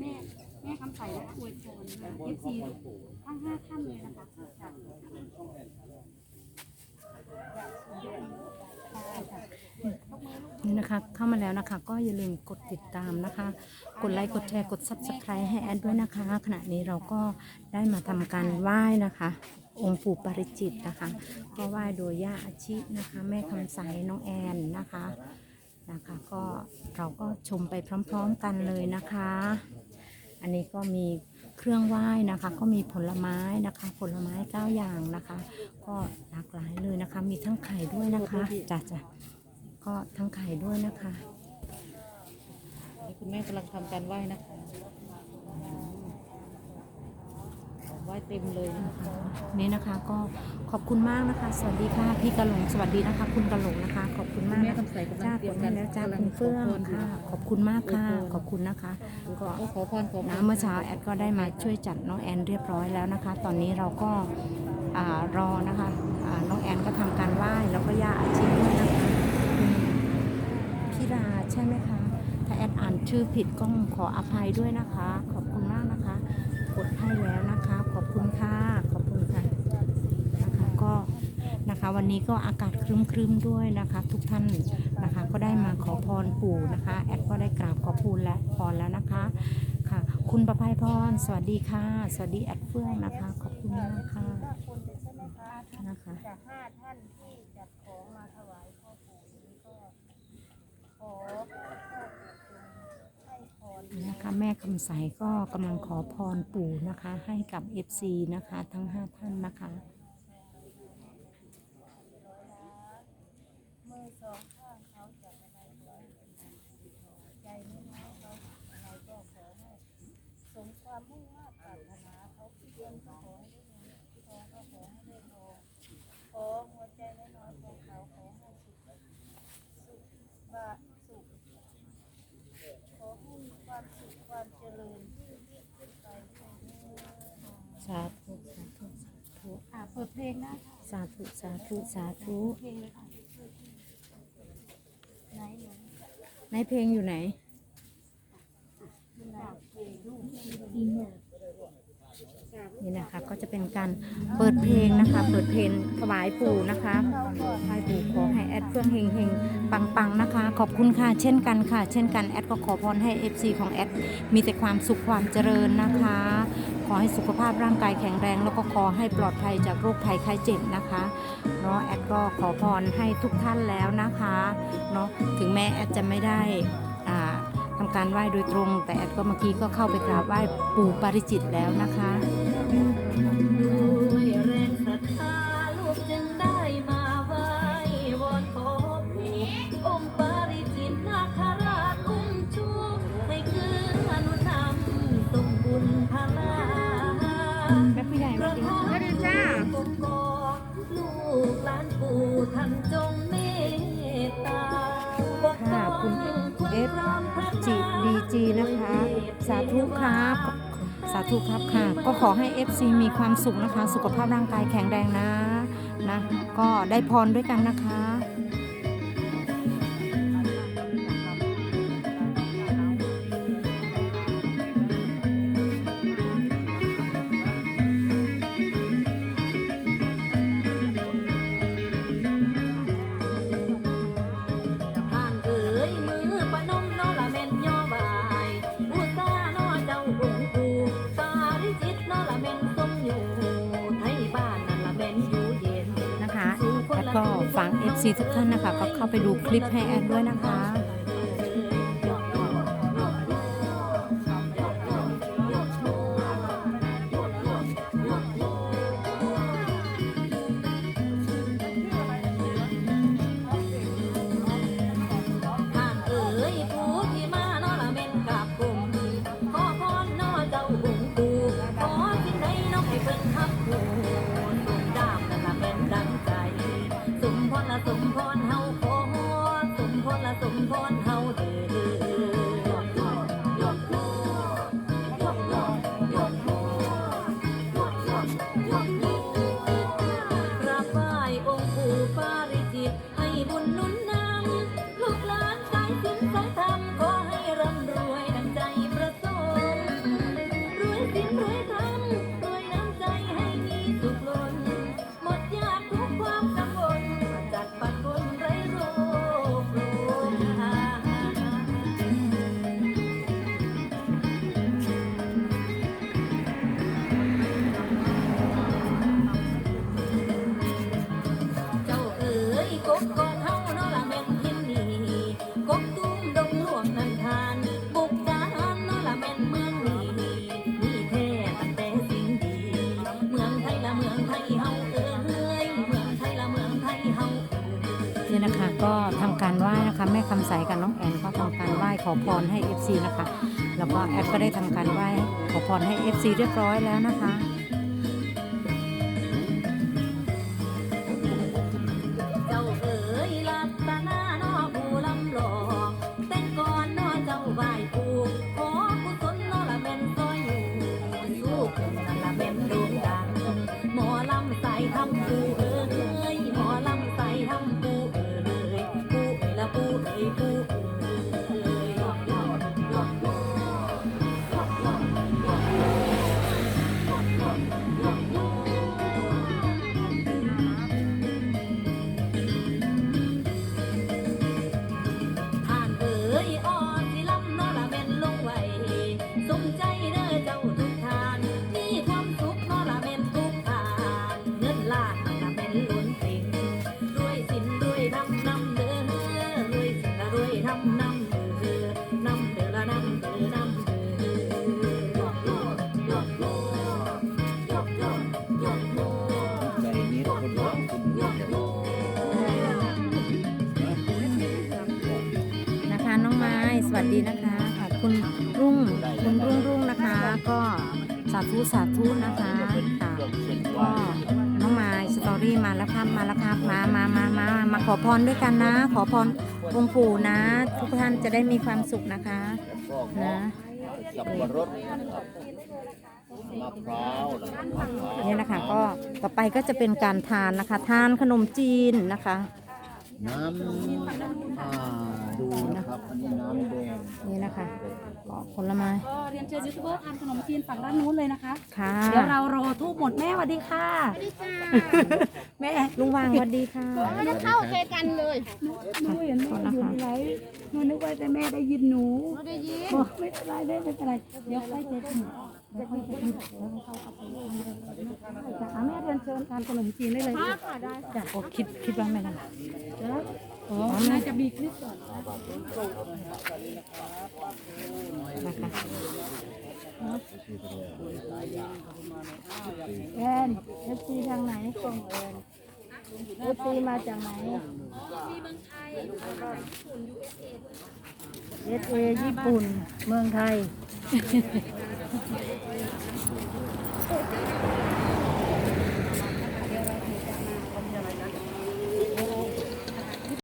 แม่แม่คำใสนะคะอวยพรนะคะเอฟซีทั้งห้าท่านเลยนะคะจากนี่นะคะเข้ามาแล้วนะคะ ก็อย่าลืมกดติดตามนะคะ กดไลค์กดแชร์กด subscribe ให้แอดด้วยนะคะ ขณะนี้เราก็ได้มาทำการไหว้นะคะ องค์ปู่ปาริจิตนะคะ ก็ไหว้โดยย่าอาชินะคะ แม่คำใสน้องแอนนะคะนะคะ ก็เราก็ชมไปพร้อม ๆ กันเลยนะคะ อันนี้ก็มีเครื่องไหว้นะคะ ก็มีผลไม้นะคะ ผลไม้เก้าอย่างนะคะ ก็หลากหลายเลยนะคะ มีทั้งไข่ด้วยนะคะจ้ะจ้ะก็ทั้งไข่ด้วยนะคะ คุณแม่กำลังทำการไหว้นะคะ ไหว้เต็มเลยนะคะนี่นะคะก็ขอบคุณมากนะคะ สวัสดีค่ะพี่กะหลงสวัสดีนะคะ คุณกะหลงนะคะ ขอบคุณคุณมากแม่นะคำใสกำลัจ้างเตรียมกกัดนแล้วจ้ากำลังคุณเฟื่องขพรค่ะขอบคุณมากค่ะอวยพรขอบคุณนะคะก็ก็ขอพรขอพรนะเมื่อเช้าแอดก็ได้มาช่วยจัดน้องแอนเรียบร้อยแล้วนะคะ ตอนนี้เราก็อ่ารอนะคะอ่าน้องแอนก็ทำการไหว้แล้วก็ย่าอาชีพด้วยนะคะอืมพี่ราใช่ไหมคะถ้าแอดอ่านชื่อผิดก็ขออภัยด้วยนะคะ ขอบคุณมากนะคะ กดให้แล้วนะคะ ขอบคุณค่ะ ขอบคุณค่ะนะคะก็นะคะ วันนี้ก็อากาศครึ้มๆด้วยนะคะ ทุกท่านนะคะ ก็ได้มาขอพรปู่นะคะ แอดก็ได้กราบขอพูนและพรแล้วนะคะค่ะ คุณประภัยพร สวัสดีค่ะ สวัสดีแอดเฟื่องนะคะ ขอบคุณมากค่ะนะคะจากห้าท่านที่จัดของมาถวายพ่อปู่นี้ก็ขอนะคะแม่คำใสก็กำลังขอพรปู่นะคะ ให้กับ FC นะคะ ทั้ง 5 ท่านนะคะ มือสองข้างเขาจะอะไรขอใจไม่น้อยเขาอะไรก็ขอให้สมความมุ่งมั่นปรารถนาเขาที่เรียนก็ขอให้ได้เงินที่ทองก็ขอให้ได้ทองขอหัวใจน้อยๆของเขาขอให้สุขสุข บาสุข ขอให้มีความสุขความเจริญยิ่งยิ่งขึ้นไปเรื่อยๆสาธุสาธุสาธุอ่าเปิดเพลงได้ค่ะสาธุสาธุสาธุเพลงเลยค่ะไหนหนูในเพลงอยู่ไหนนี่ นี่นะคะก็จะเป็นการเปิดเพลงนะคะ เปิดเพลงถวายปู่นะคะถวายปู่ขอให้แอดเฟื่องเฮงเฮงปังปังๆนะคะ ขอบคุณค่ะเช่นกันค่ะ เช่นกันแอดก็ขอพรให้ FC ของแอดมีแต่ความสุขความเจริญนะคะ ขอให้สุขภาพร่างกายแข็งแรง แล้วก็ขอให้ปลอดภัยจากโรคภัยไข้เจ็บนะคะเนาะแอดก็ขอพรให้ทุกท่านแล้วนะคะเนาะถึงแม้แอดจะไม่ได้อ่าทำการไหว้โดยตรง แต่แอดก็เมื่อกี้ก็เข้าไปกราบไหว้ปู่ปาริจิตแล้วนะคะ ด้วยแรงศรัทธาลูกจึงได้มาไหว้วอนขอปู่องค์ปาริจิตนาคราชอุ้มชูให้คืออนุธรรมทรงบุญพลาแม่ผู้ใหญ่กมาระดีทำให้กงกอกลูกหลานปู่ท่านจงเมตตาปกป้ค่ะองคุณคุ้มเอฟครองพระจีดีจีนะคะ สาธุครับสาธุครับค่ะ ก็ขอให้ FC มีความสุขนะคะ สุขภาพร่างกายแข็งแรงนะนะ ก็ได้พรด้วยกันนะคะ FC ทุกท่านนะคะ ก็เข้าไปดูคลิปให้แอดด้วยนะคะ แม่คำใสกับน้องแอนก็ทำการไหว้ขอพรให้ FC นะคะ แล้วก็แอดก็ได้ทำการไหว้ขอพรให้ FC เรียบร้อยแล้วนะคะ ดีนะคะค่ะ คุณรุ่งคุณรุ่งรุ่งนะคะ ก็สาธุสาธุนะคะค่ะก็น้องไม้สตอรี่มาแล้วครับมาแล้วครับมามามามามาขอพรด้วยกันนะ ขอพรองค์ปู่นะ ทุกท่านจะได้มีความสุขนะคะแล้วก็นะสับปะรดนะครับมะพร้าวนะครับมะพร้าวนี่นะคะก็ต่อไปก็จะเป็นการทานนะคะ ทานขนมจีนนะคะน้ำอ่าดู นะครับอันนี้น้ำแดงนี่นะคะก็ผลไม้ก็เรียนเชิญยูทูบเบอร์ทานขนมจีนฝั่งด้านนู้นเลยนะคะค่ะเดี๋ยวเรารอทูบหมดแม่สวัสดีค่ะแม่ลุงวางสวัสดีค่ะหนูเข้าเคกันเลยหนูเห็นแม่อยู่ในไลฟ์หนูนึกว่าแต่แม่ได้ยินหนูได้ยินไม่เป็นไรได้ไม่เป็นไรเดี๋ยวค่อยเจอกันเดี๋ยวค่อยเจอกันแล้วเขาเอาไปจ้ะอะแม่เรียนเชิญทานขนมจีนได้เลยค่ะได้จ้ะโอ้คิดคิดว่าไม่ได้อ๋อ น่าจะมีคลิปก่อนนะคะแอนเอฟซีทางไหนส่งแอนเอฟซีมาจากไหนเอสเอญี่ปุ่น เมืองไทย